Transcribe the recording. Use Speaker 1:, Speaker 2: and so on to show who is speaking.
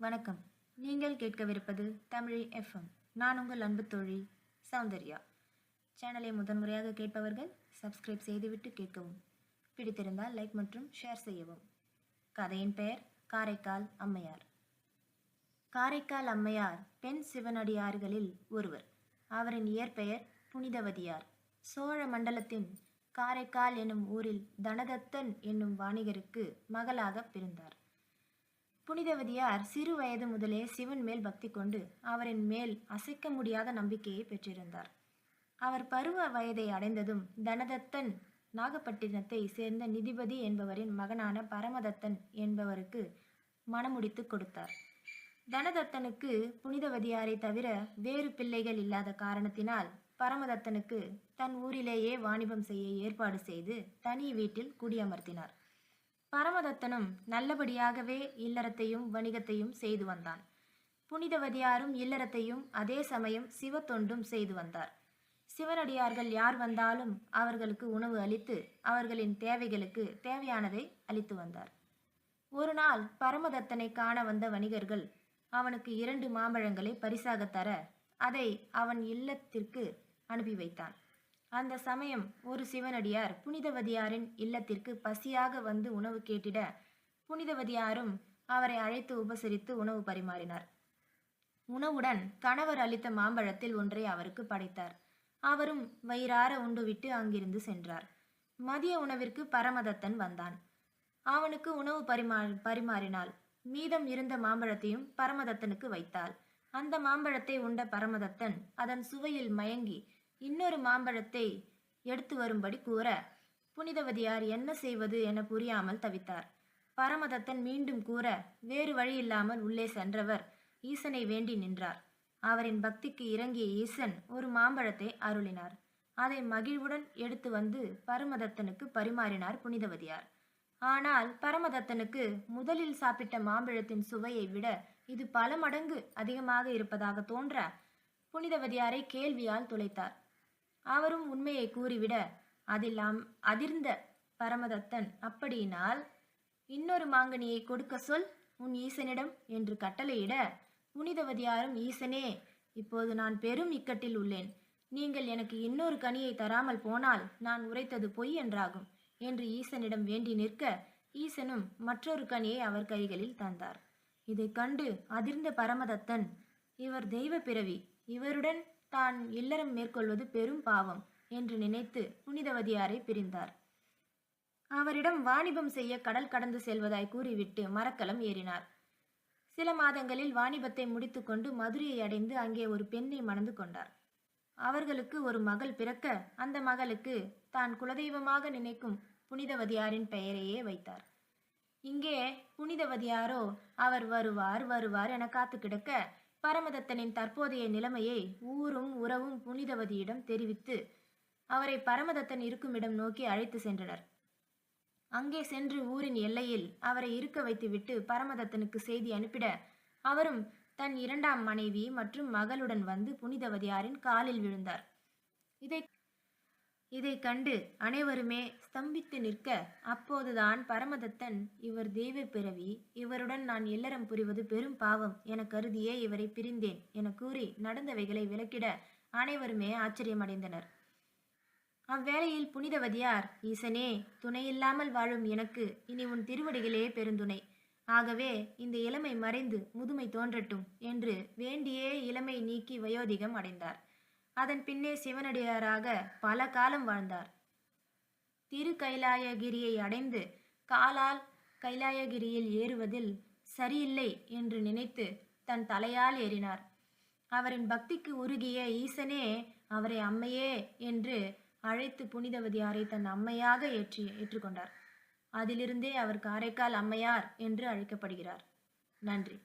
Speaker 1: வணக்கம். நீங்கள் கேட்கவிருப்பது தமிழ் எஃப்எம். நான் உங்கள் அன்பு தோழி சௌந்தர்யா. சேனலை முதன்முறையாக கேட்பவர்கள் சப்ஸ்கிரைப் செய்துவிட்டு கேட்கவும் பிடித்திருந்தால் லைக் மற்றும் ஷேர் செய்யவும். கதையின் பெயர் காரைக்கால் அம்மையார். காரைக்கால் அம்மையார் பெண் சிவனடியார்களில் ஒருவர். அவரின் இயற்பெயர் புனிதவதியார். சோழ மண்டலத்தின் காரைக்கால் என்னும் ஊரில் தனதத்தன் என்னும் வாணிகருக்கு மகளாக பிறந்தார். புனிதவதியார் சிறு வயது முதலே சிவன் மேல் பக்தி கொண்டு அவரின் மேல் அசைக்க முடியாத நம்பிக்கையை பெற்றிருந்தார். அவர் பருவ வயதை அடைந்ததும் தனதத்தன் நாகப்பட்டினத்தை சேர்ந்த நிதிபதி என்பவரின் மகனான பரமதத்தன் என்பவருக்கு மனமுடித்து கொடுத்தார். தனதத்தனுக்கு புனிதவதியாரை தவிர வேறு பிள்ளைகள் இல்லாத காரணத்தினால் பரமதத்தனுக்கு தன் ஊரிலேயே வாணிபம் செய்ய ஏற்பாடு செய்து தனி வீட்டில் குடியமர்த்தினார். பரமதத்தனும் நல்லபடியாகவே இல்லறத்தையும் வணிகத்தையும் செய்து வந்தான். புனிதவதியாரும் இல்லறத்தையும் அதே சமயம் சிவத்தொண்டும் செய்து வந்தார். சிவனடியார்கள் யார் வந்தாலும் அவர்களுக்கு உணவு அளித்து அவர்களின் தேவைகளுக்கு தேவையானதை அளித்து வந்தார். ஒரு நாள் பரமதத்தனை காண வந்த வணிகர்கள் அவனுக்கு இரண்டு மாம்பழங்களை பரிசாக தர அதை அவன் இல்லத்திற்கு அனுப்பி வைத்தான். அந்த சமயம் ஒரு சிவனடியார் புனிதவதியாரின் இல்லத்திற்கு பசியாக வந்து உணவு கேட்டிட புனிதவதியாரும் அவரை அழைத்து உபசரித்து உணவு பரிமாறினார். உணவுடன் கணவர் அளித்த மாம்பழத்தில் ஒன்றை அவருக்கு படைத்தார். அவரும் வயிறார உண்டுவிட்டு அங்கிருந்து சென்றார். மதிய உணவிற்கு பரமதத்தன் வந்தான். அவனுக்கு உணவு பரிமா பரிமாறினாள் மீதம் இருந்த மாம்பழத்தையும் பரமதத்தனுக்கு வைத்தாள். அந்த மாம்பழத்தை உண்ட பரமதத்தன் அதன் சுவையில் மயங்கி இன்னொரு மாம்பழத்தை எடுத்து வரும்படி கூற புனிதவதியார் என்ன செய்வது என புரியாமல் தவித்தார். பரமதத்தன் மீண்டும் கூற வேறு வழியில்லாமல் உள்ளே சென்றவர் ஈசனை வேண்டி நின்றார். அவரின் பக்திக்கு இறங்கிய ஈசன் ஒரு மாம்பழத்தை அருளினார். அதை மகிழ்வுடன் எடுத்து வந்து பரமதத்தனுக்கு பரிமாறினார் புனிதவதியார். ஆனால் பரமதத்தனுக்கு முதலில் சாப்பிட்ட மாம்பழத்தின் சுவையை விட இது பல மடங்கு அதிகமாக இருப்பதாக தோன்ற புனிதவதியாரை கேள்வியால் துளைத்தார். அவரும் உண்மையை கூறிவிட அதில் அதிர்ந்த பரமதத்தன் அப்படியினால் இன்னொரு மாங்கனியை கொடுக்க சொல் உன் ஈசனிடம் என்று கட்டளையிட புனிதவதியாரும் ஈசனே இப்போது நான் பெரும் இக்கட்டில் உள்ளேன். நீங்கள் எனக்கு இன்னொரு கனியை தராமல் போனால் நான் உரைத்தது பொய் என்றாகும் என்று ஈசனிடம் வேண்டி நிற்க ஈசனும் மற்றொரு கனியை அவர் கைகளில் தந்தார். இதைக் கண்டு அதிர்ந்த பரமதத்தன் இவர் தெய்வ பிறவி இவருடன் தான் இல்லறம் மேற்கொள்வது பெரும் பாவம் என்று நினைத்து புனிதவதியாரை பிரிந்தார். அவரிடம் வாணிபம் செய்ய கடல் கடந்து செல்வதாய் கூறிவிட்டு மரக்கலம் ஏறினார். சில மாதங்களில் வாணிபத்தை முடித்துக்கொண்டு மதுரையை அடைந்து அங்கே ஒரு பெண்ணை மணந்து கொண்டார். அவர்களுக்கு ஒரு மகள் பிறக்க அந்த மகளுக்கு தான் குலதெய்வமாக நினைக்கும் புனிதவதியாரின் பெயரையே வைத்தார். இங்கே புனிதவதியாரோ அவர் வருவார் வருவார் என காத்து கிடக்க பரமதத்தனின் தற்போதைய நிலைமையை ஊரும் உறவும் புனிதவதியிடம் தெரிவித்து அவரை பரமதத்தன் இருக்குமிடம் நோக்கி அழைத்து சென்றனர். அங்கே சென்று ஊரின் எல்லையில் அவரை இருக்க வைத்துவிட்டு பரமதத்தனுக்கு செய்தி அனுப்பிட அவரும் தன் இரண்டாம் மனைவி மற்றும் மகளுடன் வந்து புனிதவதியாரின் காலில் விழுந்தார். இதை இதை கண்டு அனைவருமே ஸ்தம்பித்து நிற்க அப்போதுதான் பரமதத்தன் இவர் தெய்வ பிறவி இவருடன் நான் இல்லறம் புரிவது பெரும் பாவம் என கருதியே இவரை பிரிந்தேன் என கூறி நடந்தவைகளை விளக்கிட அனைவருமே ஆச்சரியமடைந்தனர். அவ்வேளையில் புனிதவதியார் ஈசனே துணையில்லாமல் வாழும் எனக்கு இனி உன் திருவடிகளே பெருந்துணை. ஆகவே இந்த இளமை மறைந்து முதுமை தோன்றட்டும் என்று வேண்டியே இளமை நீக்கி வயோதிகம் அடைந்தார். அதன் பின்னே சிவனடியாராக பல காலம் வாழ்ந்தார். திரு கைலாயகிரியை அடைந்து காலால் கைலாயகிரியில் ஏறுவதில் சரியில்லை என்று நினைத்து தன் தலையால் ஏறினார். அவரின் பக்திக்கு உருகிய ஈசனே அவரை அம்மையே என்று அழைத்து புனிதவதியாரை தன் அம்மையாக ஏற்றி ஏற்றுக்கொண்டார். அதிலிருந்தே அவர் காரைக்கால் அம்மையார் என்று அழைக்கப்படுகிறார். நன்றி.